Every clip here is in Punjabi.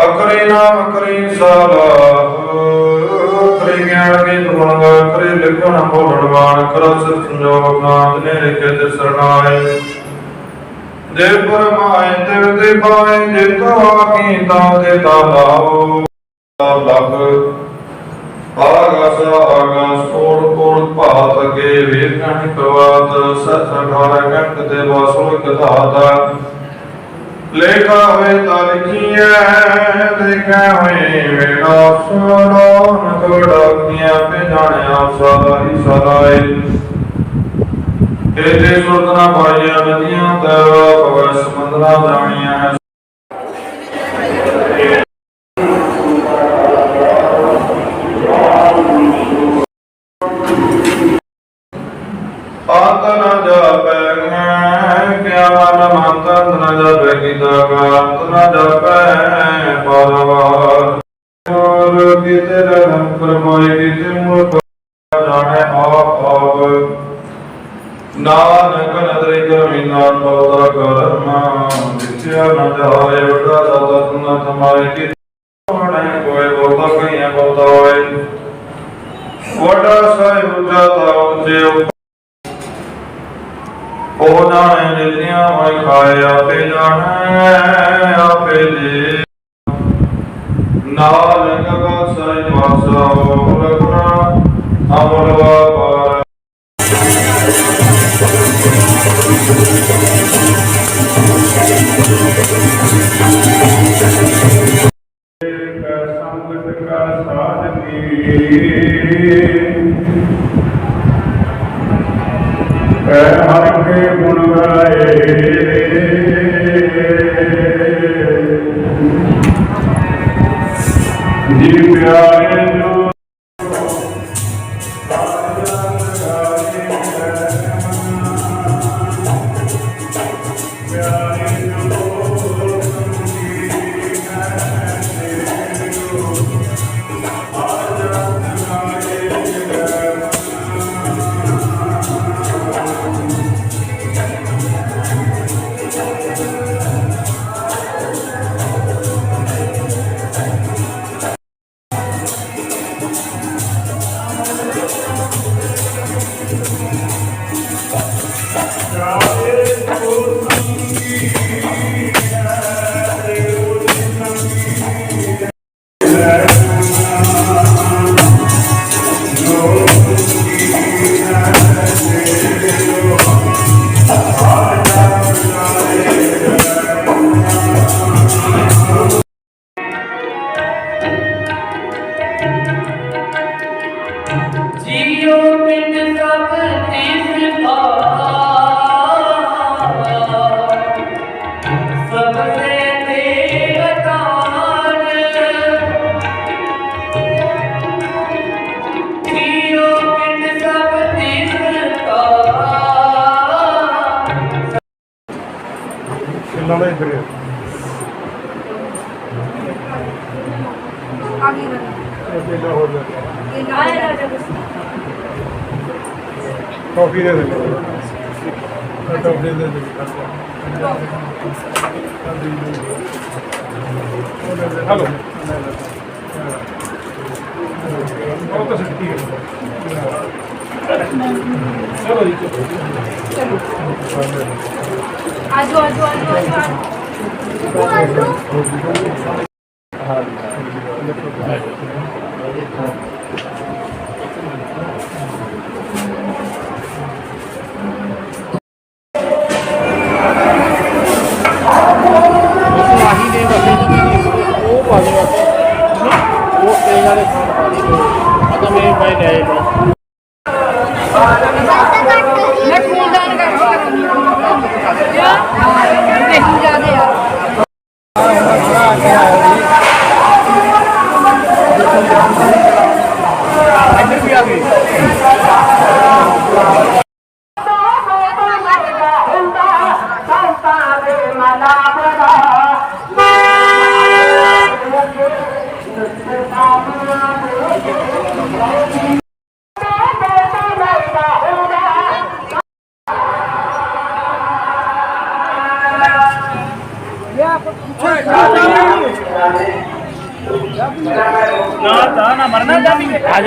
ਅਕਰੇ ਨਾਮ ਅਕਰੇ ਸਲਾਹ ਅਕਰੇ ਗਿਆਨ ਕੇ ਗੁਣ ਅਕਰੇ ਲਿਖਣ ਬੋਲਣ ਵਾਣ ਕਰ ਸਿਰ ਸੰਜੋਗ ਨਾਮ ਨੇ ਲਿਖੇ ਤੇ ਸਰਣਾਏ ਦੇ ਪਰਮਾਏ ਤੇ ਦੇ ਪਾਏ, ਜੇ ਤੋ ਆਕੀ ਤਾਂ ਦੇ ਤਾ ਲਾਓ ਲਖ ਭਾਤ ਅਗੇ ਵੇਖਣ ਪ੍ਰਵਾਤ ਸਤ ਅਠਾਰ ਘੰਟ ਦੇ ਵਾਸੋ ਕਥਾਤਾ ਲੇਖਾ ਹੋਏ ਤਾਂ ਲਿਖੀਐ, ਲਿਖਿਆ ਹੋਏ ਮੇਰਾ ਸੁਣੋ ਨਕੜਾਕੀਆਂ ਪੇ ਜਾਣਿਆ ਸਦਾ ਹੀ ਸਦਾਏ। ਤੇਰੇ ਸੁਰਤਨਾ ਪਾਈਆਂ ਨਦੀਆਂ, ਤੇਰਾ ਭਗਵ ਸਮੰਦਰਾ ਜਾਣੀਆਂ ਜਾਪੈ ਗੀਤਾ ਅੰਤ ਨ ਜਾਪੈ ਪਰਵਾਰ ਹੋਰ ਕਿਤੇ ਰੰਗ ਫਰਮਾਏ ਕਿਤੇ ਮੁਖ ਜਾਣੈ ਆਪ ਆਪ ਨਾਨਕ ਨਦਰਿ ਕਰਮੀਨਾ ਬਉਦਾ ਕਰਮਾ ਵਿਚਿਆ ਨ ਜਾਏ ਵਡਾ ਦਾਤਾ ਤੁਨਾ ਤਮਾਏ ਕਿ ਹੋਣੇ ਕੋਈ ਬਹੁਤਾ ਕਈਆਂ ਬਹੁਤਾ ਹੋਏ ਵਡਾ ਸਾਹਿਬ ਉੱਚਾ ਤਾ ਉੱਚੇ ਉਹ ਜਾਣੇ ਨਿਤਿਆਂ ਹੋਇ ਖਾਏ ਆਪੇ ਜਾਣੈ ਆਪੇ ਦੇ ਨਾਲ ਗਗਾ ਸਾਈ ਵਾਸਾ ਉਹ ਰਖਣਾ ਅਮਰ ਵਾਪਾਰ ਸੰਗਤ ਕਾ ਸਾਧਨੀ ਕੈ ਹਰ ਕੇ Right. टॉफी दे देंगे टॉफी दे देंगे हेलो ओके सर ठीक है चलो जी आज आज आज आज आज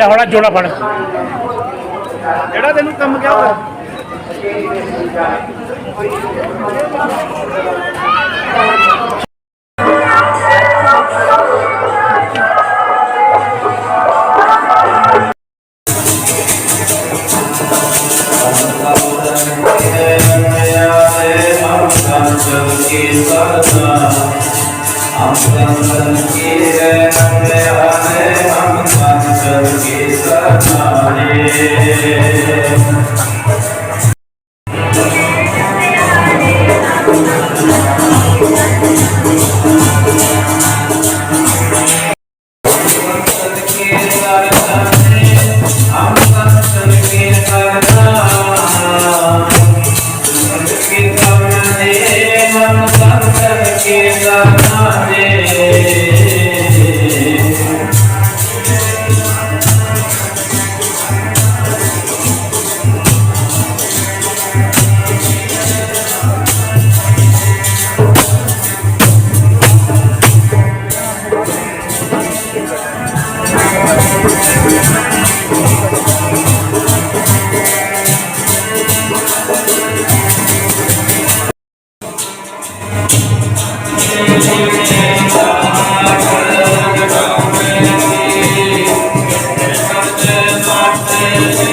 ਆ ਹੁਣ ਜੋੜਾ ਫੜ। ਜਿਹੜਾ ਤੈਨੂੰ ਕੰਮ ਕਿਹਾ ਹੋਇਆ? Música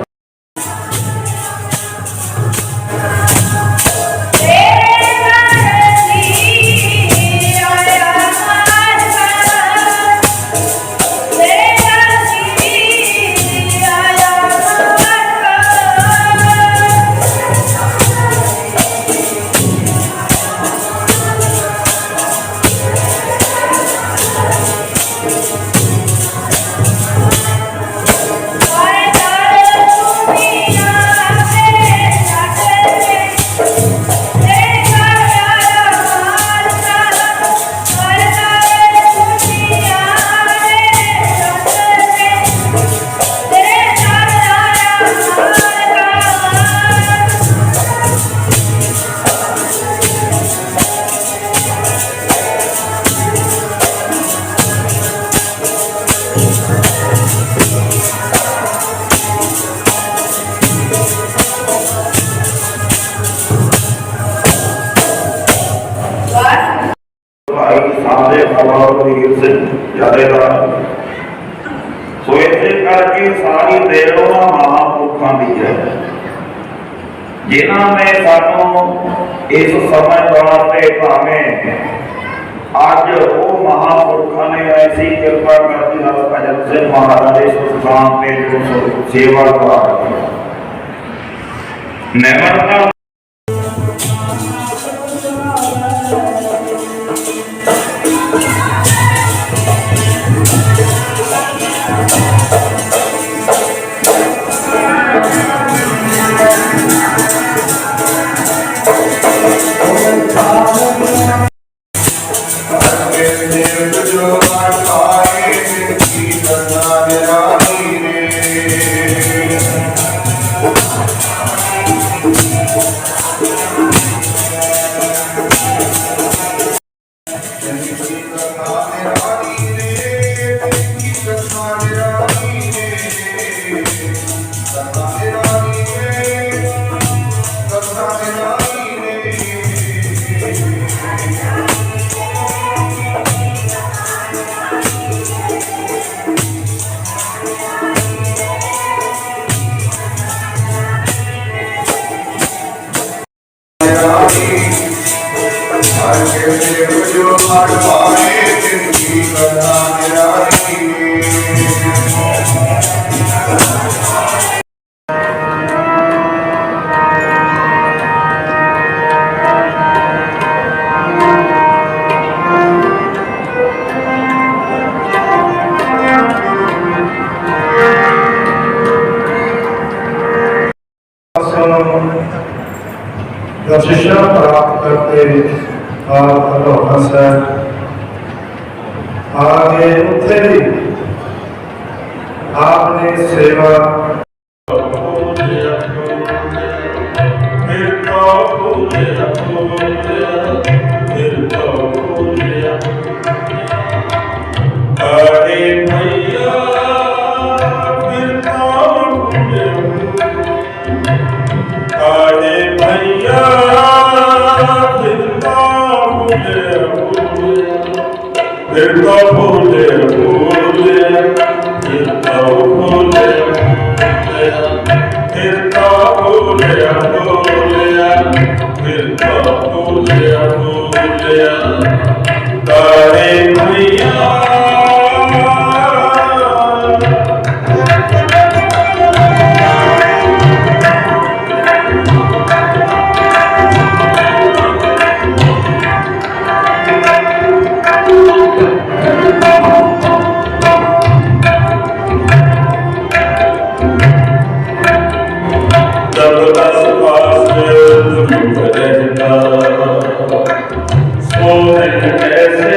ਸਾਡੇ ਸਿੰਘ ਜਥੇਦਾਰ ਸੋ ਇਸੇ ਕਰਕੇ ਸਾਰੀ ਦੇਣ ਉਹਨਾਂ ਮਹਾਂਪੁਰਖਾਂ ਦੀ ਹੈ ਜਿਨ੍ਹਾਂ ਨੇ ਸਾਨੂੰ ਇਸ ਸਮੇਂ ਵਾਸਤੇ ਭਾਵੇਂ ਅੱਜ ਉਹ ਮਹਾਂਪੁਰਖਾਂ ਨੇ ਐਸੀ ਕਿਰਪਾ ਕਰਦੀ ਨਾਲ ਭਜਨ ਸਿੰਘ ਮਹਾਰਾਜ ਦੇ ਸੁਲਤਾਨ ਤੇ ਜੋ ਸੇਵਾ ਕਰਾ ਰਹੀ ਨਿਮਰਤਾ ਰੇ दर्शन प्राप्त करते आप अलोहना साहब आगे उठे भी आपने सेवा Oh, yeah. Lift up holy Amor en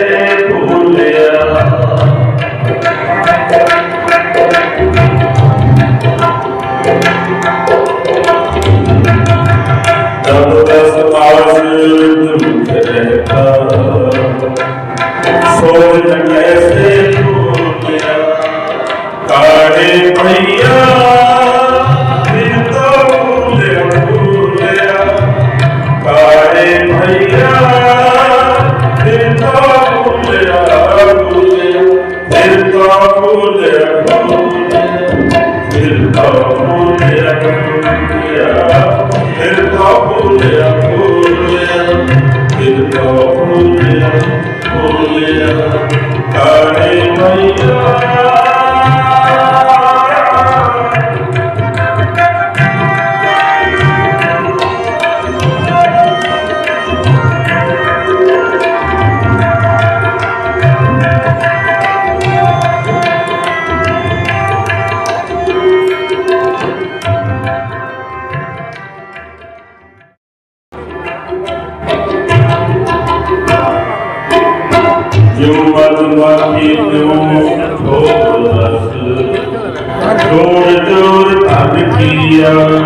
Hallelujah.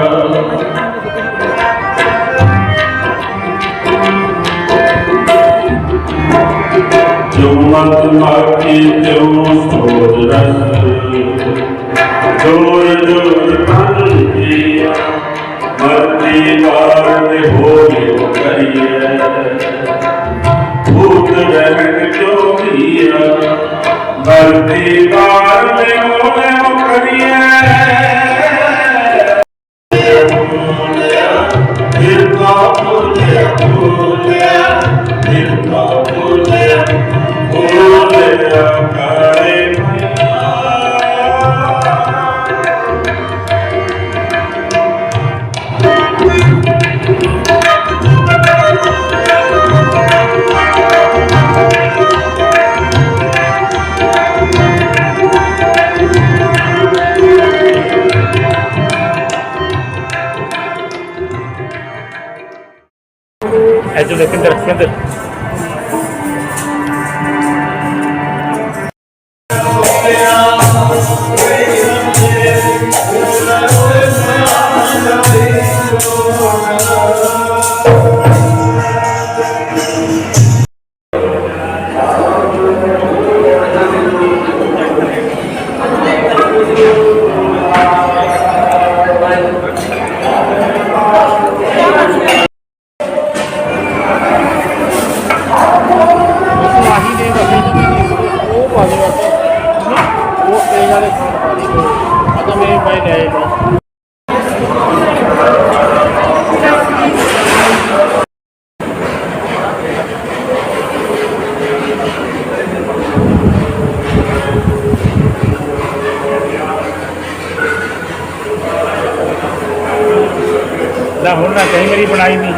ਤਾਂ ਹੁਣ ਨਾ ਕਹੀਂ ਮੇਰੀ ਬਣਾਈ ਨਹੀਂ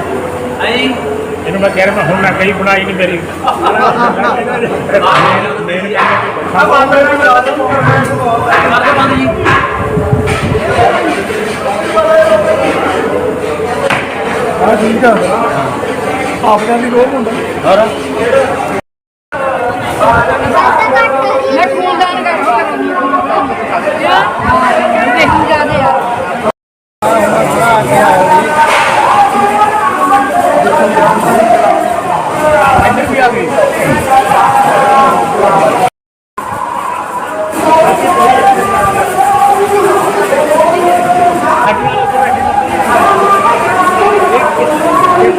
ਨਹੀਂ ਇਹਨੂੰ ਮੈਂ ਕਹਿ ਰਿਹਾ ਮੈਂ ਹੁਣ ਨਾ ਕਹੀਂ ਬਣਾਈ ਨਹੀਂ ਮੇਰੀ। ਆ ਬੰਦ ਕਰ ਦੋ ਬੰਦ ਜੀ। ਆ ਠੀਕ ਆ। ਆਪਣਾ ਵੀ ਲੋਭ ਹੁੰਦਾ। ਹਾਂ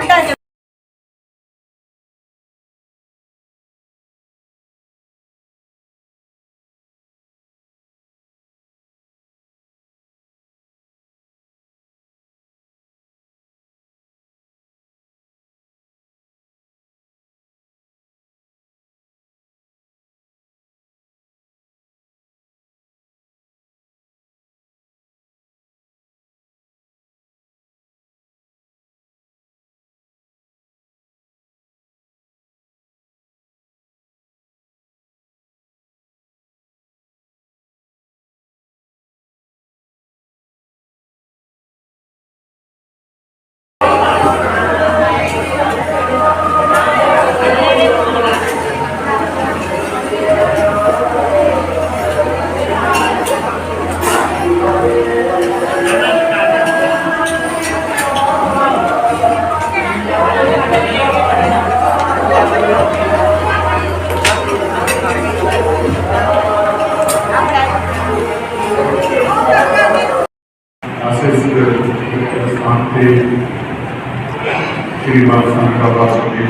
ಕೊಟ್ಟ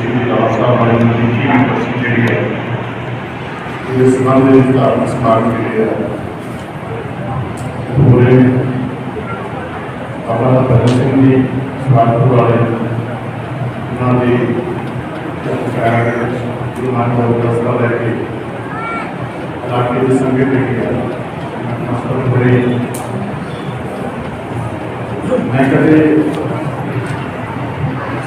ਵਾਸਤਾ ਜੀ ਦਾ ਆਸਾ ਬਾਰੇ ਦੀ ਕੀ ਪ੍ਰਸਿੱਧ ਜਿਹੜੀ ਹੈ ਇਹ ਸੰਬੰਧ ਵਿੱਚ ਧਾਰਮਿਕ ਸਮਾਗਮ ਜਿਹੜੇ ਹੈ ਪੂਰੇ ਆਪਣਾ ਭਗਤ ਸਿੰਘ ਜੀ ਸਵਾਗਤ ਵਾਲੇ ਉਹਨਾਂ ਦੀ ਪੈਰ ਗੁਰੂ ਨਾਨਕ ਦੇਵ ਰਸਤਾ ਲੈ ਕੇ ਇਲਾਕੇ ਦੀ ਸੰਗਤ ਜਿਹੜੀ ਹੈ ਮਸਤਕ ਬੜੇ ਮੈਂ ਕਦੇ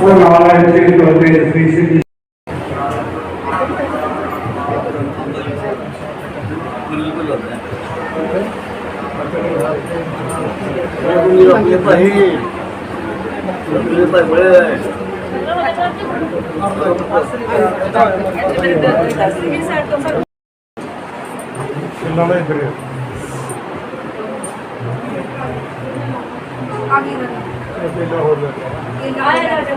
for all I am saying to obey the patient. आगे ਹੈ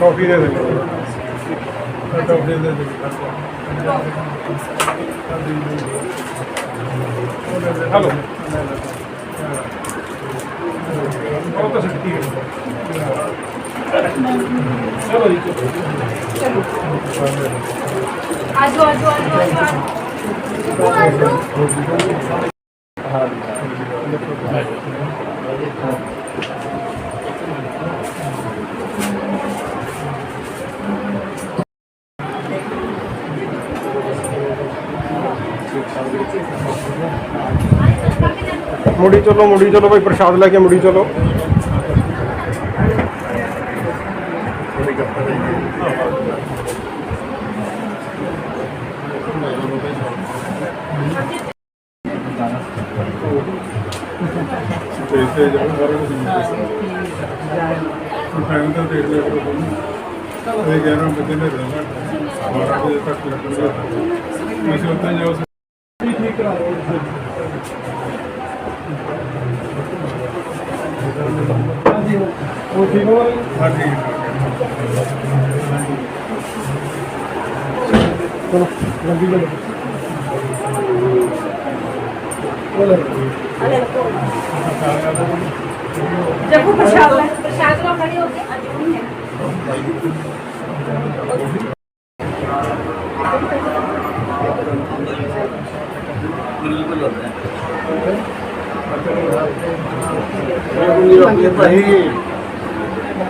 ਕਾਫੀ ਦੇ ਦੇ ਕਾਫੀ ਦੇ ਦੇ ਹਲੋ ਉਹ ਤਾਂ ਸਿੱਧੀ ਹੈ। ਚਲੋ ਜੀ। ਚਲੋ ਆਜੋ। ਆਜੋ। ਆਜੋ। ਆਜੋ। ਮੁੜੀ ਚਲੋ ਮੁੜੀ ਚਲੋ ਭਾਈ, ਪ੍ਰਸ਼ਾਦ ਲੈ ਕੇ ਮੁੜੀ ਚਲੋ। ਤੇ ਜਾਣ ਬਾਰੇ ਕੁਝ ਨਹੀਂ ਤਾਂ ਦੇਖ ਲਿਆ ਕਰੋ ਇਹ ਗਿਆਰਾਂ ਵਜੇ ਨੇ ਰਹਿਣਾ 12 ਵਜੇ ਤੱਕ ਲੱਗੂਗਾ ਅਸੀਂ ਉੱਥੇ ਜਾਓ प्रतिबल থাকে চলো জলদি চলো বলো আরে जब वो प्रसाद प्रसाद में खड़े होते हैं